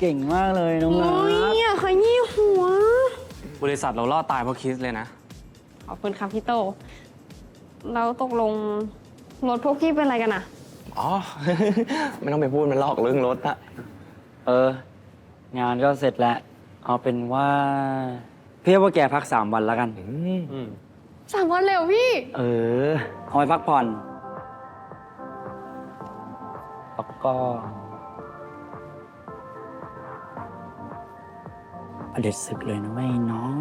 เก่งมากเลยน้องรัโอ้ยกอย่าขยี้หัว บริษัทเราล่อดตายเพราะคิสเลยนะ ขอบคุณครับพี่โต แล้วตกลงรถพวกพี่เป็นอะไรกันอะอ๋อ ไม่ต้องไปพูดมันลอกเรื่องรถอะเออ งานก็เสร็จแล้ว เอาเป็นว่าพี่ว่าแกพักสามวันแล้วกัน อืมสามวันเร็วพี่ เออเอาไปพักผ่อนแล้วก็ ประเด็ดศึกเลยนะไม่น้อง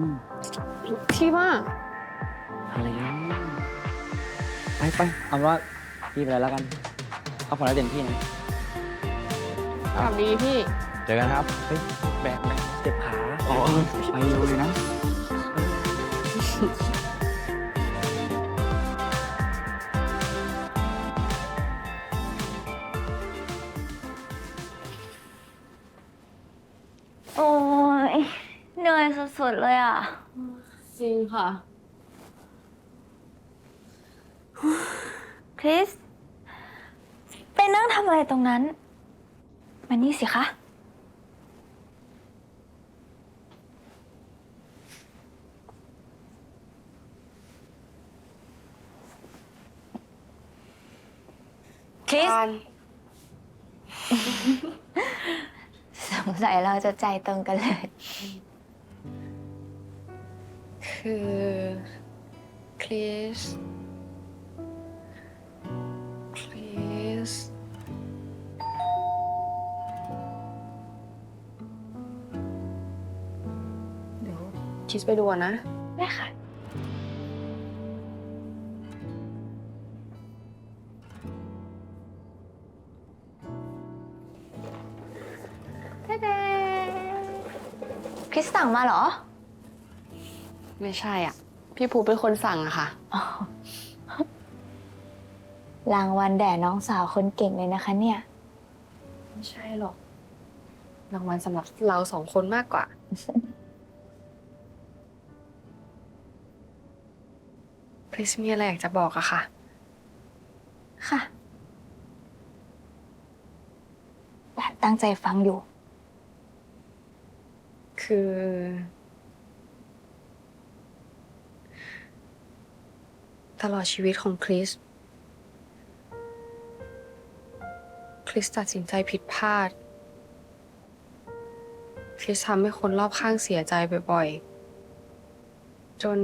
พี่ว่า อะไรนะไปไปเอาเป็นว่าพี่ไปแล้วกันพักผ่อนให้เต็มที่นะกลับดีพี่ เจอกันครับ เฮ้ยแบกแบกเจ็บขาอ๋อไปเร็วเลยนะ สุดๆเลยอะ จริงค่ะ คริส ไปนั่งทำอะไรตรงนั้น มานี่สิคะ คริส สงสัยเราจะใจตรงกันเลย คือคริสคริสเดี๋ยวคิสไปดูอะนะ ได้ค่ะเด้คริสสั่งมาเหรอ ไม่ใช่อะ พี่ภูเป็นคนสั่งอะค่ะ รางวัลแด่น้องสาวคนเก่งเลยนะคะ เนี่ย ไม่ใช่หรอก รางวัลสำหรับเราสองคนมากกว่า คริสมีอะไรอยากจะบอกอะค่ะ ค่ะแต่ตั้งใจฟังอยู่ คือ ตลอดชีวิตของคริส คริสตัดสินใจผิดพลาด คริสทำให้คนรอบข้างเสียใจบ่อยๆ จน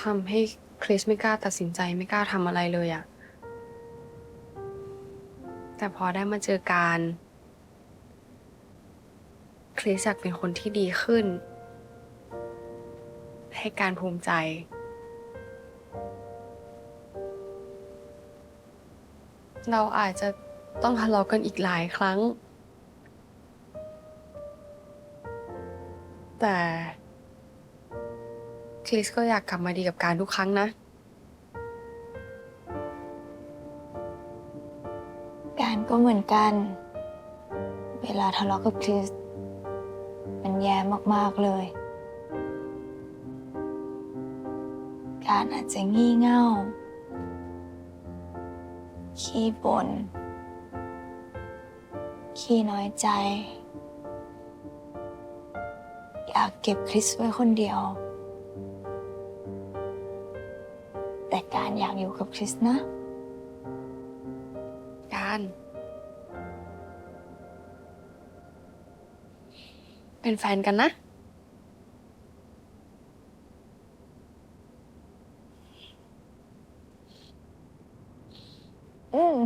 ทำให้คริสไม่กล้าตัดสินใจไม่กล้าทำอะไรเลยอะแต่พอได้มาเจอการ คริสอยากเป็นคนที่ดีขึ้น ให้การภูมิใจ เราอาจจะต้องทะเลาะกันอีกหลายครั้ง แต่คริสก็อยากกลับมาดีกับการทุกครั้งนะ การก็เหมือนกัน เวลาทะเลาะกับคริส มันแย่มาก ๆ เลย การอาจจะงี่เง่า ขี้บ่นขี้น้อยใจ อยากเก็บคริสไว้คนเดียว แต่การอยากอยู่กับคริสนะ การ เป็นแฟนกันนะ อืม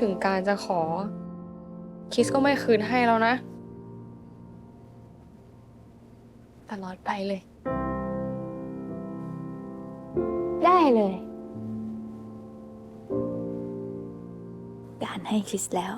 ถึงการจะขอ คิสก็ไม่คืนให้แล้วนะ ตลอดไปเลย ได้เลย การให้คิสแล้ว